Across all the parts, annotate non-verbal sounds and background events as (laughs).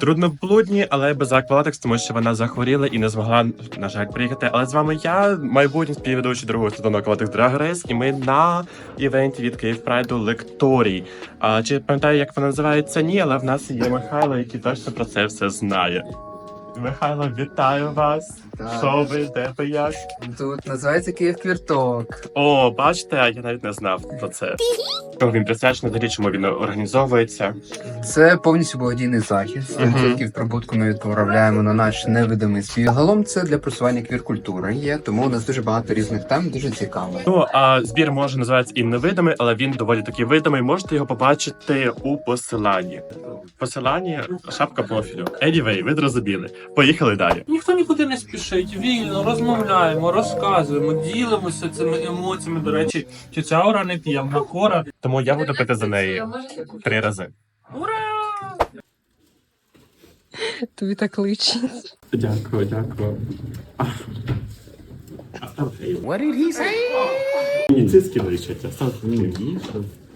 Трудноблудні, але без аквалатекс, тому що вона захворіла і не змогла, на жаль, приїхати. Але з вами я, майбутній співведучий другого сезону Аквалатекс Drag Race, і ми на івенті від Київ Прайду Лекторій. А чи пам'ятаю, як вона називається? Ні, але в нас є Михайло, який точно про це все знає. Михайло, вітаю вас! Так. Що ви, де ви як? Тут називається Київ Квірток. О, бачите, а я навіть не знав про це. Чому він присвячений, взагалі, чому він організовується? Це повністю благодійний захід. Тільки в прибутку ми відправляємо на наш невидимий світ. Загалом це для просування квір-культури є, тому у нас дуже багато різних тем, дуже цікаво. Ну а збір може називається і невидимий, але він доволі таки видимий. Можете його побачити у посиланні. Посиланні шапка профілю. Anyway, ви зрозуміли. Поїхали далі. Ніхто нікуди не спішить, вільно розмовляємо, розказуємо, ділимося цими емоціями. До речі, тетя Аура не п'є, вона кора. Тому я буду пити за неї три рази. Ура! Тобі так личить. Дякую, дякую. What did he say? Мені циски личать, а став мені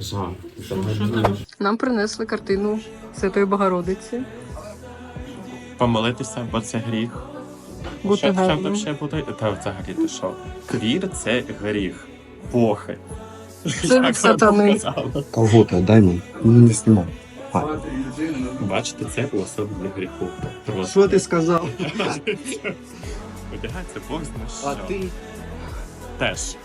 жах. Нам принесли картину Святої Богородиці. Помолитися, бо це гріх. Бути Що, що гарним. там ще буде? Та взагалі ти що? Квір це гріх. Бохи. Це від сатани. Колготы дай мне. Ну, не снимал. Бачите, це уособлення гріху. Просто. Что ты сказал? Одягається Бог зна що. ти? Теж.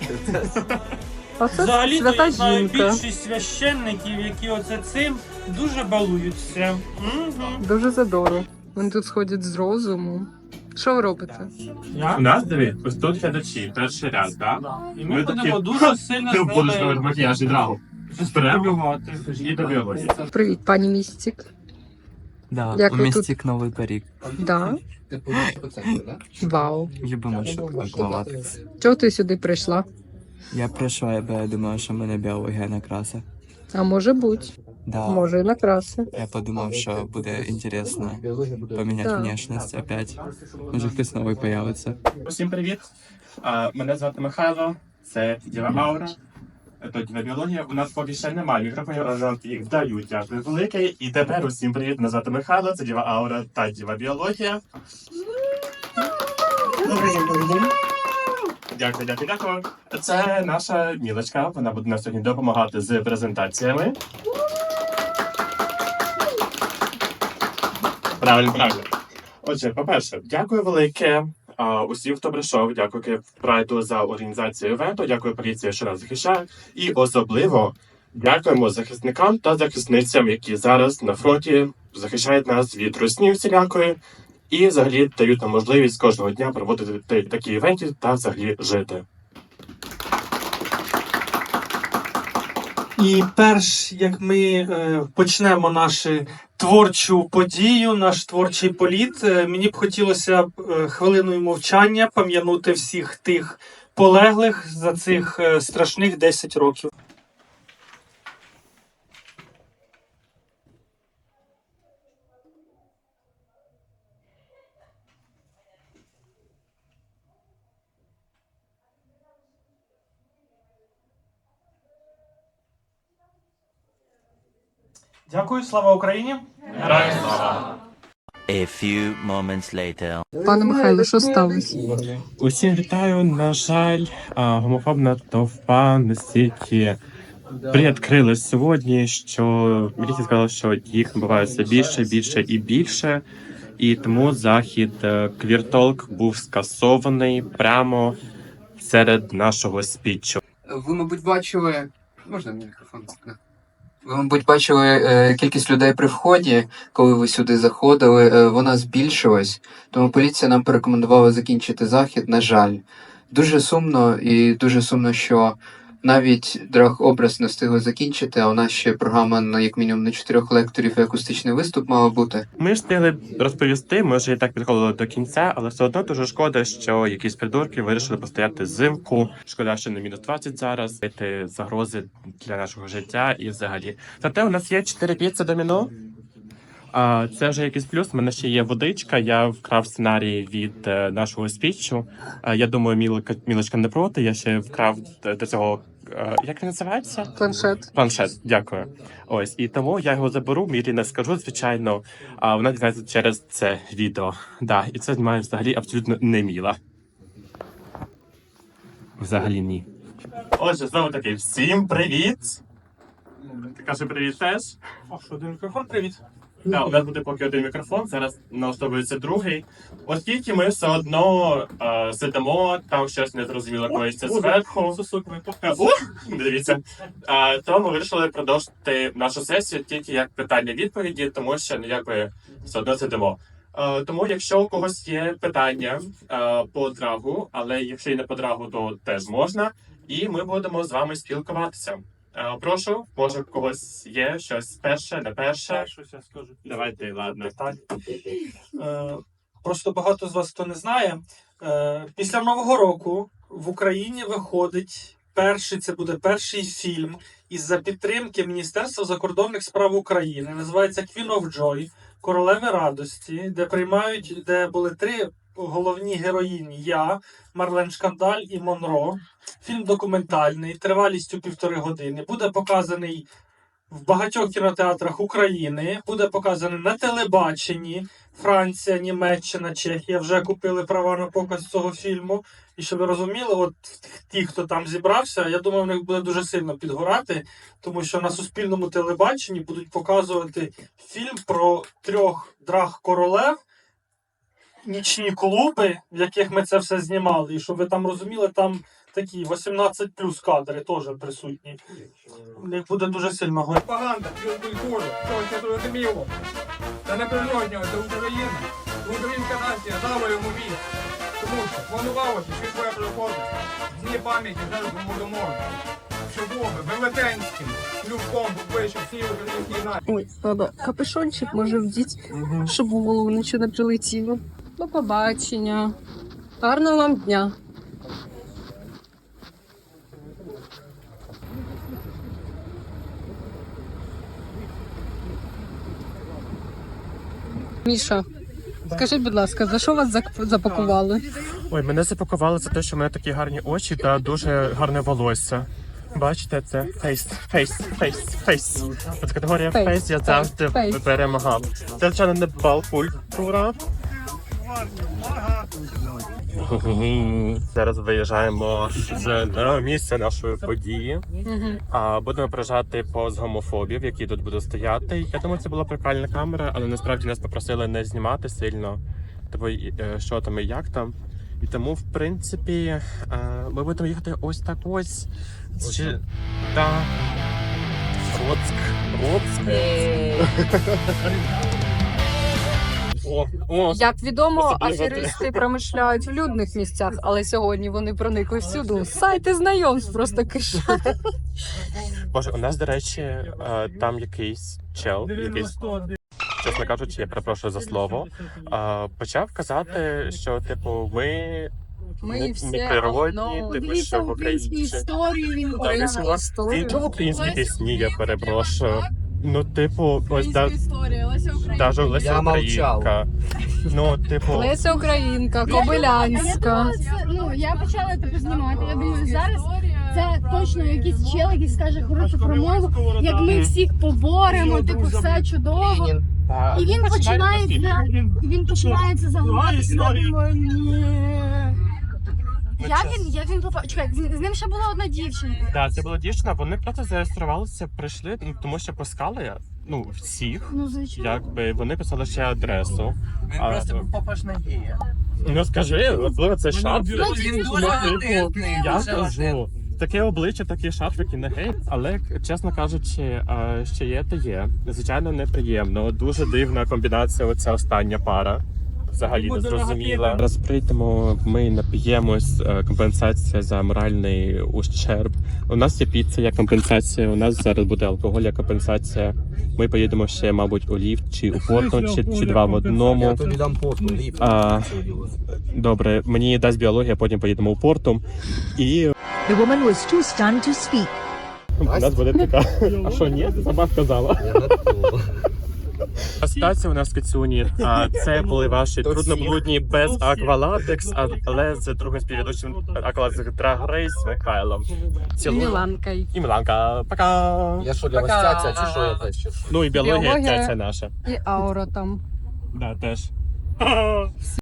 А це Взагалі свята я знаю жінка. більшість священників, які оце цим дуже балуються. Мгм. Дуже задору. Вони тут сходять з розуму. Що ви робите? Я? У нас диви, ось тут глядачі, перший ряд, так? І ми Ми будемо такі, дуже сильно Ти будеш з робити ними макіяж відразу. спілкувати. І до. Привіт, пані Містік. Да, Як у ви тут? містік новий парік. Да. Типу, це, да? Вау. Любимо шоколадки. Чого ти сюди прийшла? Я прийшла, бо я думав, що мене біологія накраса. А може бути. Да. Може і накраси. Я подумав, що буде інтересно поміняти Так. внешність опять. Може хтось новий появиться. Усім привіт. Мене звати Михайло, це Діва Аура. Це Діва Біологія. У нас поки ще немає мікрофонів, але їх дають. Дякую велике. І тепер усім привіт. Мене звати Михайло, це Діва Аура та Діва Біологія. Дякую, дякую, дякую. Це наша мілочка. Вона буде нам сьогодні допомагати з презентаціями. Правильно, правильно. Отже, по-перше, дякую велике усім, хто прийшов. Дякую Київ Прайду за організацію івенту. Дякую поліції, що нас захищає. І особливо дякуємо захисникам та захисницям, які зараз на фронті захищають нас від русні всілякої. І взагалі дають нам можливість кожного дня проводити та- такі івенти та взагалі жити. І перш як ми е, почнемо нашу творчу подію, наш творчий політ, е, мені б хотілося е, хвилиною мовчання пам'янути всіх тих полеглих за цих е, страшних 10 років. Дякую, слава Україні! A few moments later. Пане Михайло, що сталося? Усім вітаю. На жаль, а, гомофобна товпа настільки приоткрилась сьогодні, що міліція сказала, що їх набувається більше, більше і більше. І тому захід е, Квіртолк був скасований прямо серед нашого спічу. Ви, мабуть, бачили. Можна мені мікрофон? Ви, мабуть, бачили е, кількість людей при вході, коли ви сюди заходили, е, вона збільшилась. Тому поліція нам порекомендувала закінчити захід. На жаль, дуже сумно і дуже сумно, що навіть драг-образ не встигли закінчити, а у нас ще програма на як мінімум на чотирьох лекторів і акустичний виступ мала бути. Ми ж встигли розповісти, ми вже і так підходили до кінця, але все одно дуже шкода, що якісь придурки вирішили постояти зимку. Шкода, що не мінус 20 зараз. Загрози для нашого життя і взагалі. Зате у нас є 4 піци доміно. А це вже якийсь плюс. У мене ще є водичка. Я вкрав сценарій від е, нашого спічу. А, я думаю, Мілка, Мілочка не проти. Я ще вкрав д- до цього е, як він називається? Планшет. Планшет, дякую. Ось і тому я його заберу. Мірі не скажу, звичайно. А вона дізнається через це відео. Да, і це знімає взагалі абсолютно не міла. Взагалі ні. Отже, знову таки, всім привіт! Ти кажи привіт теж. А що, один мікрофон, привіт. Да, у нас буде поки один мікрофон, зараз налаштовується другий. Оскільки ми все одно е, сидимо, там щось незрозуміло коїться зверху. Дивіться. Е, То ми вирішили продовжити нашу сесію тільки як питання-відповіді, тому що ну, як ми все одно сидимо. Е, Тому, якщо у когось є питання е, по драгу, але якщо і не по драгу, то теж можна, і ми будемо з вами спілкуватися. Е, Прошу, може, у когось є щось перше, не перше. Щось я скажу. Давайте, ладно. Е, Просто багато з вас хто не знає. Е, Після Нового року в Україні виходить перший, це буде перший фільм із-за підтримки Міністерства закордонних справ України. Називається Queen of Joy Королеви радості, де приймають, де були три головні героїні: я, Марлен Шкандаль і Монро. Фільм документальний, тривалістю півтори години. Буде показаний в багатьох кінотеатрах України, буде показаний на телебаченні. Франція, Німеччина, Чехія вже купили права на показ цього фільму. І щоб ви розуміли, от ті, хто там зібрався, я думаю, в них буде дуже сильно підгорати, тому що на суспільному телебаченні будуть показувати фільм про трьох драг королев, нічні клуби, в яких ми це все знімали. І щоб ви там розуміли, там такі 18 плюс кадри теж присутні. В них буде дуже сильно горіти. пропаганда культуру, щось це зрозуміло. Це не природньо, це Україна. Українська нація дала йому вік. Тому що планувалося, що твоя приходить. Її пам'яті зараз голодомор. Що Бога велетенським люком вийшов всі українські нації. Ой, треба капюшончик може вдіть, щоб у голову нічого не прилетіло. До побачення. Гарного вам дня. Міша, скажіть, будь ласка, за що вас запакували? Ой, мене запакували за те, що в мене такі гарні очі та дуже гарне волосся. Бачите, це фейс, фейс, фейс, фейс. От категорія Фейс, я завжди перемагав. Це звичайно не бал культура. Зараз виїжджаємо з на місце нашої події. А будемо проїжджати повз гомофобів, які тут будуть стояти. Я думаю, це була прикольна камера, але насправді нас попросили не знімати сильно. Тобто, е, що там і як там. І тому, в принципі, е, ми будемо їхати ось так ось. Чи... Да. Роцк. Роцк. О, о, Як відомо, аферисти промишляють в людних місцях, але сьогодні вони проникли всюди. Сайти знайомств просто кишать. Боже, у нас, до речі, е, там якийсь чел, якийсь, чесно кажучи, я перепрошую за слово. е, Почав казати, що типу ми Ми не, всі не природні, одно. типу, що в Україні. історію він Українську. Він українські пісні, я перепрошую. Ну, типу, ось да, історія, Леся даже Леся Я мовчав. Українка. Ну, типу, Леся Українка, Кобилянська. Ну, я почала типу знімати. Я думаю, зараз це точно якийсь чел, який скаже хорошу промову, як ми всіх поборемо, типу, все чудово. І він починається, і він починається заговорити. Я думаю, ні. Як він, як він попав? Чекай, з з ним ще була одна дівчинка. Так, це була дівчина, вони просто зареєструвалися, прийшли, ну, тому що пускали ну, всіх. Ну, звичайно. Якби вони писали ще адресу. Він А, просто е, був похож на гея. Ну скажи, можливо, це шарф. Він дуже апетитний, Я дуже кажу. Таке обличчя, такий шарфик і не гей, але чесно кажучи, е, що є, то є. Звичайно, неприємно. Дуже дивна комбінація. Оця остання пара. Взагалі не зрозуміла. Зараз прийдемо, ми нап'ємось. е, Компенсація за моральний ущерб. У нас є піца як компенсація. У нас зараз буде алкоголь як компенсація. Ми поїдемо ще, мабуть, у ліфт чи у Портон, чи, чи два в одному. Я тобі дам поту, ліп. А, добре, мені дасть біологія, потім поїдемо у портум. І The woman was too stunned to speak. у нас буде така. А що ні? Сама сказала. Ситуація у нас в каціоні, А це були ваші трудноблудні без аквалатекс, а- але з другим співвідучим аквалатекс Drag Race Михайлом. Цілую. Міланка. І Міланка. Пока. Я що для вас цяця, чи що я теж? чи що? Ну і біологія, Біологія. ця, наша. І аура там. Да, теж. (laughs)